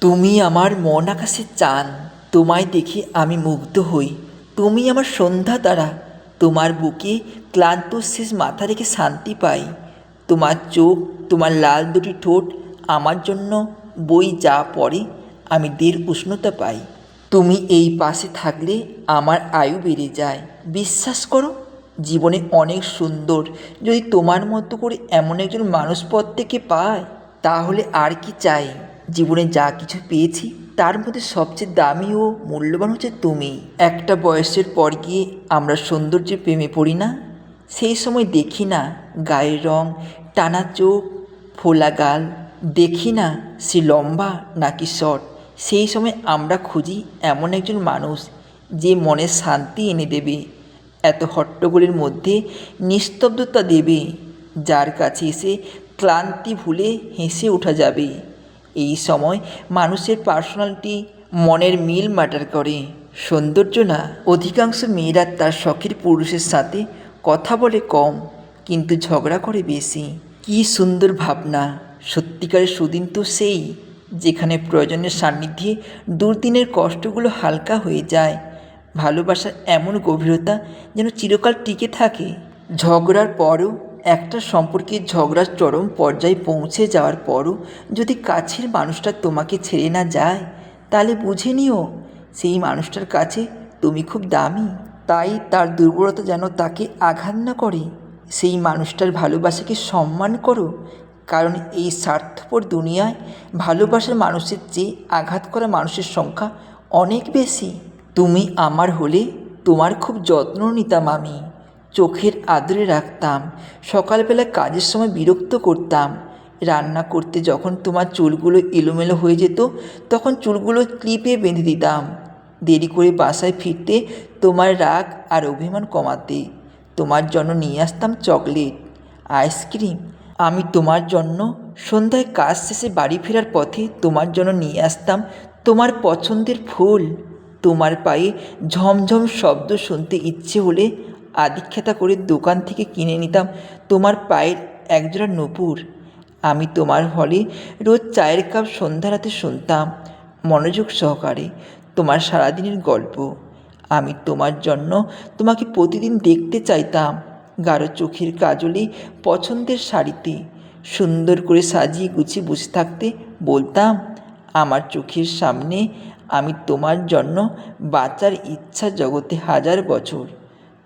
তুমি আমার মন আকাশে চান তোমায় দেখে আমি মুগ্ধ হই। তুমি আমার সন্ধ্যা তারা, তোমার বুকে ক্লান্ত শেষ মাথা রেখে শান্তি পাই। তোমার চোখ, তোমার লাল দুটি ঠোঁট আমার জন্য বই যা পড়ে, আমি দের উষ্ণতা পাই। তুমি এই পাশে থাকলে আমার আয়ু বেড়ে যায়। বিশ্বাস করো, জীবনে অনেক সুন্দর। যদি তোমার মতো করে এমন একজন মানুষ পথ থেকে পায় তাহলে আর কি চাই? জীবনে যা কিছু পেয়েছি, তার মধ্যে সবচেয়ে দামি ও মূল্যবান হচ্ছে তুমি। একটা বয়সের পর গিয়ে আমরা সৌন্দর্যের প্রেমে পড়ি না? সেই সময় দেখি না গায়ের রং, টানা চোখ, ফোলা গাল। দেখি না সে লম্বা নাকি শর্ট। সেই সময় আমরা খুঁজি এমন একজন মানুষ যে মনে শান্তি এনে দেবে, এত হট্টগোলের মধ্যে নিস্তব্ধতা দেবে, যার কাছে এসে ক্লান্তি ভুলে হেসে ওঠা যাবে। এই সময় মানুষের পার্সোনালিটি মনের মিল ম্যাটার করে। সৌন্দর্য না, অধিকাংশ মেয়েরা তার শখের পুরুষের সাথে কথা বলে কম, কিন্তু ঝগড়া করে বেশি। কি সুন্দর ভাবনা সত্যিকারের সুদিন তো সেই, যেখানে প্রয়োজনের সান্নিধ্যে দুর্দিনের কষ্টগুলো হালকা হয়ে যায়। ভালোবাসার এমন গভীরতা যেন চিরকাল টিকে থাকে। ঝগড়ার পরও একটা সম্পর্কে ঝগড়ার চরম পর্যায়ে পৌঁছে যাওয়ার পরও যদি কাছের মানুষটা তোমাকে ছেড়ে না যায়, তাহলে বুঝে নিও, সেই মানুষটার কাছে তুমি খুব দামি। তাই তার দুর্বলতা যেন তাকে আঘাত না করে। সেই মানুষটার ভালোবাসাকে সম্মান করো, কারণ এই স্বার্থপর দুনিয়ায় ভালোবাসার মানুষের চেয়ে আঘাত করা মানুষের সংখ্যা অনেক বেশি। তুমি আমার হলে তোমার খুব যত্ন নিতাম আমি। চোখের আদরে রাখতাম। সকালবেলা কাজের সময় বিরক্ত করতাম। রান্না করতে যখন তোমার চুলগুলো এলোমেলো হয়ে যেত, তখন চুলগুলো ক্লিপে বেঁধে দিতাম। দেরি করে বাসায় ফিরতে তোমার রাগ আর অভিমান কমাতে। তোমার জন্য নিয়ে আসতাম চকলেট, আইসক্রিম। আমি তোমার জন্য সন্ধ্যায় কাজ শেষে বাড়ি ফেরার পথে তোমার জন্য নিয়ে আসতাম তোমার পছন্দের ফুল। তোমার পায়ে ঝমঝম শব্দ শুনতে ইচ্ছে হলে আদিখ্যাতা করে দোকান থেকে কিনে নিতাম। তোমার পায়ের একজোড়া নূপুর। আমি তোমার হলে রোজ চায়ের কাপ সন্ধ্যা রাতে শুনতাম। মনোযোগ সহকারে তোমার সারাদিনের গল্প। আমি তোমার জন্য তোমাকে প্রতিদিন দেখতে চাইতাম। গাঢ় চোখের কাজলে পছন্দের শাড়িতে সুন্দর করে সাজিয়ে গুছিয়ে বসে থাকতে বলতাম, আমার চোখের সামনে আমি তোমার জন্য বাঁচার ইচ্ছা জগতে হাজার বছর।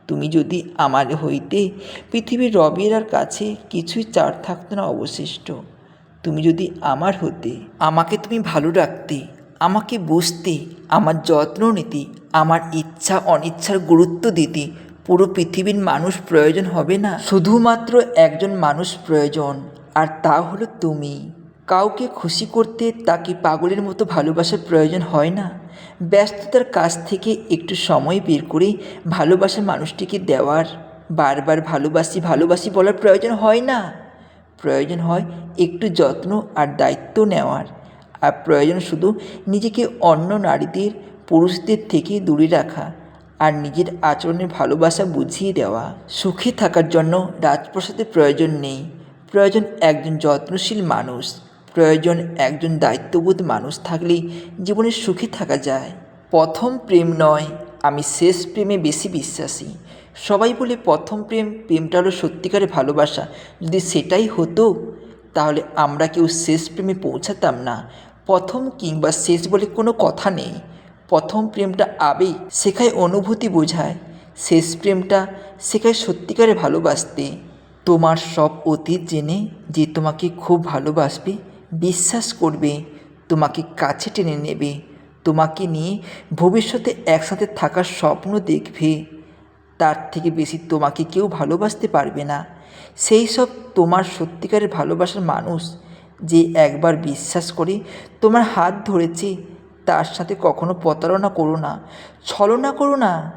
তুমি যদি আমার হইতে পৃথিবীর রবেরার কাছে কিছুই চার থাকতো না অবশিষ্ট, তুমি যদি আমার হতে, আমাকে তুমি ভালো রাখতে, আমাকে বুঝতে, আমার যত্ন নিতে, আমার ইচ্ছা অনিচ্ছার গুরুত্ব দিতে পুরো পৃথিবীর মানুষ প্রয়োজন হবে না? শুধুমাত্র একজন মানুষ প্রয়োজন, আর তা হলো তুমি। কাউকে খুশি করতে তাকে পাগলের মতো ভালোবাসার প্রয়োজন হয় না। ব্যস্ততার কাছ থেকে একটু সময় বের করে ভালোবাসার মানুষটিকে দেওয়ার, বারবার ভালোবাসি ভালোবাসি বলার প্রয়োজন হয় না। প্রয়োজন হয় একটু যত্ন আর দায়িত্ব নেওয়ার। আর প্রয়োজন শুধু নিজেকে অন্য নারীদের, পুরুষদের থেকে দূরে রাখা আর নিজের আচরণের ভালোবাসা বুঝিয়ে দেওয়া। সুখে থাকার জন্য রাজপ্রসাদের প্রয়োজন নেই। প্রয়োজন একজন যত্নশীল মানুষ। প্রয়োজন একজন দায়িত্ববোধ মানুষ থাকলেই জীবনে সুখে থাকা যায়। প্রথম প্রেম নয়, আমি শেষ প্রেমে বেশি বিশ্বাসী। সবাই বলে প্রথম প্রেম, প্রেমটা হলো সত্যিকারের ভালোবাসা। যদি সেটাই হতো, তাহলে আমরা কেউ শেষ প্রেমে পৌঁছাতাম না। প্রথম কিংবা শেষ বলে কোনো কথা নেই। প্রথম প্রেমটা আবেগ, শেখায় অনুভূতি বোঝায়। শেষ প্রেমটা শেখায় সত্যিকারে ভালোবাসতে। তোমার সব অতীত জেনে যে তোমাকে খুব ভালোবাসবে বিশ্বাস করবে, তোমাকে কাছে টেনে নেবে, তোমাকে নিয়ে ভবিষ্যতে একসাথে থাকার স্বপ্ন দেখবে। তার থেকে বেশি তোমাকে কেউ ভালোবাসতে পারবে না। সেই সব তোমার সত্যিকারের ভালোবাসার মানুষ যে একবার বিশ্বাস করে তোমার হাত ধরেছে, তার সাথে কখনো প্রতারণা করো না, ছলনা করো না।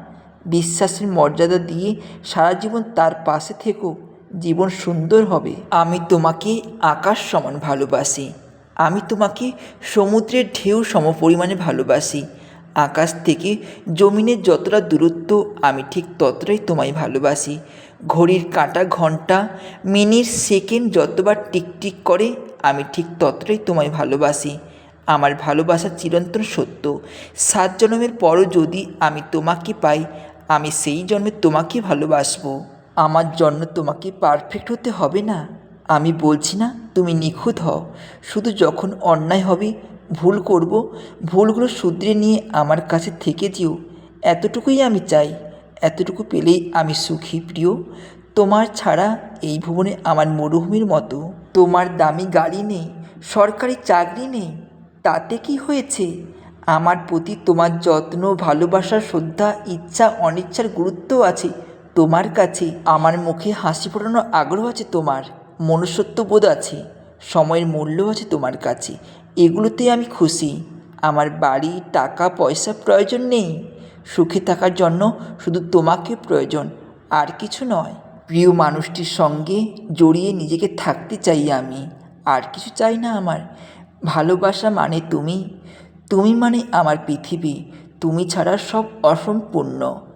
বিশ্বাসের মর্যাদা দিয়ে সারা জীবন তার পাশে থেকো। জীবন সুন্দর হবে। আমি তোমাকে আকাশ সমান ভালোবাসি। আমি তোমাকে সমুদ্রের ঢেউ সমপরিমাণে ভালোবাসি। আকাশ থেকে জমিনের যতটা দূরত্ব, আমি ঠিক ততটাই তোমায় ভালোবাসি। ঘড়ির কাঁটা ঘণ্টা, মিনিট, সেকেন্ড যতবার টিকটিক করে, আমি ঠিক ততটাই তোমায় ভালোবাসি। আমার ভালোবাসা চিরন্তন সত্য। সাত জন্মের পরও যদি আমি তোমাকে পাই, আমি সেই জন্মে তোমাকে ভালোবাসবো। আমার জন্য তোমাকে পারফেক্ট হতে হবে না। আমি বলছি না, তুমি নিখুঁত হও। শুধু যখন অন্যায় হবে, ভুল করব, ভুলগুলো শুধরে নিয়ে আমার কাছে থেকে যেও। এতটুকুই আমি চাই। এতটুকু পেলেই আমি সুখী, প্রিয়। তোমার ছাড়া এই ভুবনে আমার মরুভূমির মতো। তোমার দামি গাড়ি নেই, সরকারি চাকরি নেই। তাতে কি হয়েছে? আমার প্রতি তোমার যত্ন, ভালোবাসা, শ্রদ্ধা, ইচ্ছা, অনিচ্ছার গুরুত্ব আছে। তোমার কাছে আমার মুখে হাসি ফোটানোর আগ্রহ আছে তোমার। মনুষ্যত্ব বোধ আছে। সময়ের মূল্য আছে তোমার কাছে। এগুলোতে আমি খুশি। আমার বাড়ি, টাকা, পয়সা প্রয়োজন নেই। সুখে থাকার জন্য শুধু তোমাকে প্রয়োজন, আর কিছু নয়। প্রিয় মানুষটির সঙ্গে জড়িয়ে নিজেকে থাকতে চাই আমি, আর কিছু চাই না আমার। ভালোবাসা মানে তুমি। তুমি মানে আমার পৃথিবী। তুমি ছাড়া সব অসম্পূর্ণ।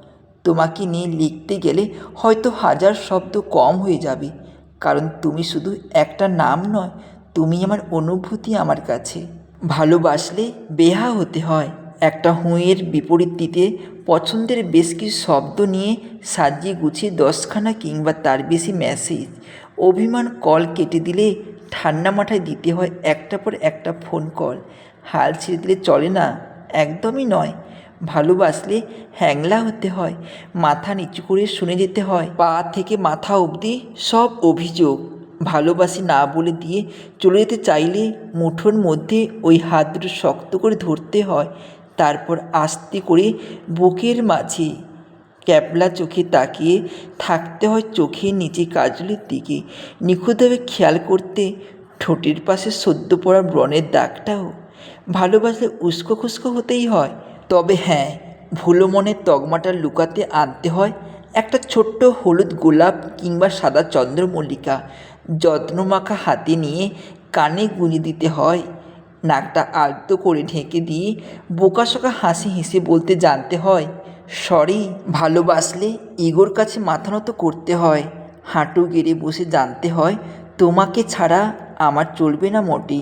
তোমাকে নিয়ে লিখতে গেলে হয়তো হাজার শব্দ কম হয়ে যাবে। কারণ তুমি শুধু একটা নাম নয়, তুমি আমার অনুভূতি আমার কাছে। ভালোবাসলে বেহা হতে হয়। একটা হুঁয়ের বিপরীত দিতে পছন্দের বেশ কিছু শব্দ নিয়ে সাজিয়ে গুছিয়ে দশখানা কিংবা তার বেশি মেসেজ অভিমান কল কেটে দিলে ঠান্ডা মাথায় দিতে হয় একটা পর একটা ফোন কল হাল ছেড়ে দিলে চলে না? একদমই নয়। ভালোবাসলে হ্যাংলা হতে হয়, মাথা নিচু করে শুনে যেতে হয়। পা থেকে মাথা অবধি সব অভিযোগ। ভালোবাসি না বলে দিয়ে চলে যেতে চাইলে মুঠোর মধ্যে ওই হাত দুটো শক্ত করে ধরতে হয়, তারপর আস্তে করে বুকের মাঝে ক্যাবলা চোখে তাকিয়ে থাকতে হয় চোখের নিচে কাজলের দিকে। নিখুঁতভাবে খেয়াল করতে ঠোঁটের পাশে সদ্য পড়া ব্রণের দাগটাও। ভালোবাসলে উস্কো খুস্কো হতেই হয় তবে হ্যাঁ ভুলো মনের তগমাটা লুকাতে আনতে হয় একটা ছোট্ট হলুদ গোলাপ কিংবা সাদা চন্দ্রমল্লিকা। যত্নমাখা হাতে নিয়ে কানে গুঁজে দিতে হয়। নাকটা আলতো করে ঢেকে দিয়ে বোকাশোকা হাসি হেসে বলতে জানতে হয়, সরি, ভালোবাসলে ইগোর কাছে মাথা নত করতে হয়। হাঁটু গেড়ে বসে জানতে হয়, তোমাকে ছাড়া আমার চলবে না মোটে।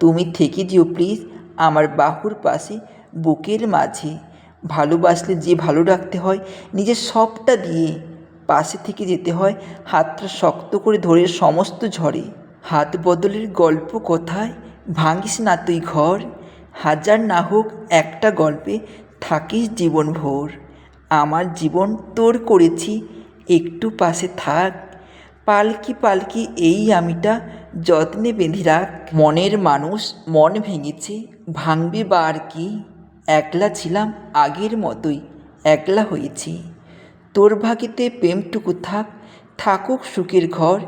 তুমি থেকে যেও প্লিজ, আমার বাহুর পাশে বুকের মাঝে। ভালোবাসলে যে ভালো রাখতে হয়, নিজের সবটা দিয়ে পাশে থেকে যেতে হয়, হাতটা শক্ত করে ধরে সমস্ত ঝড়ে। হাত বদলের গল্প কোথায়? ভাঙিস না তুই ঘর। হাজার না হোক একটা গল্পে থাকিস জীবন ভোর আমার জীবন তোর করেছি, একটু পাশে থাক। পালকি পালকি এই আমিটা যত্নে বেঁধে রাখ। মনের মানুষ মন ভেঙেছে, ভাঙবে বা আর কি? একলা ছিলাম আগের মতোই, একলা হয়েছি। তোর ভাগেতে প্রেমটুকু থাক, থাকুক সুখের ঘর,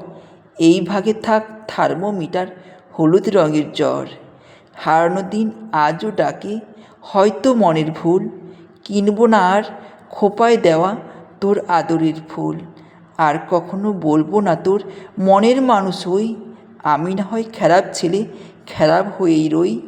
এই ভাগে থাক থার্মোমিটার, হলুদ রঙের জ্বর। হারানো দিন আজও ডাকে, হয়তো মনের ভুল, কিনবো না আর খোপায় দেওয়া তোর আদরের ফুল। আর কখনো বলব না তোর মনের মানুষ হই, আমি না হয় খারাপ ছেলে, খারাপ হয়েই রই।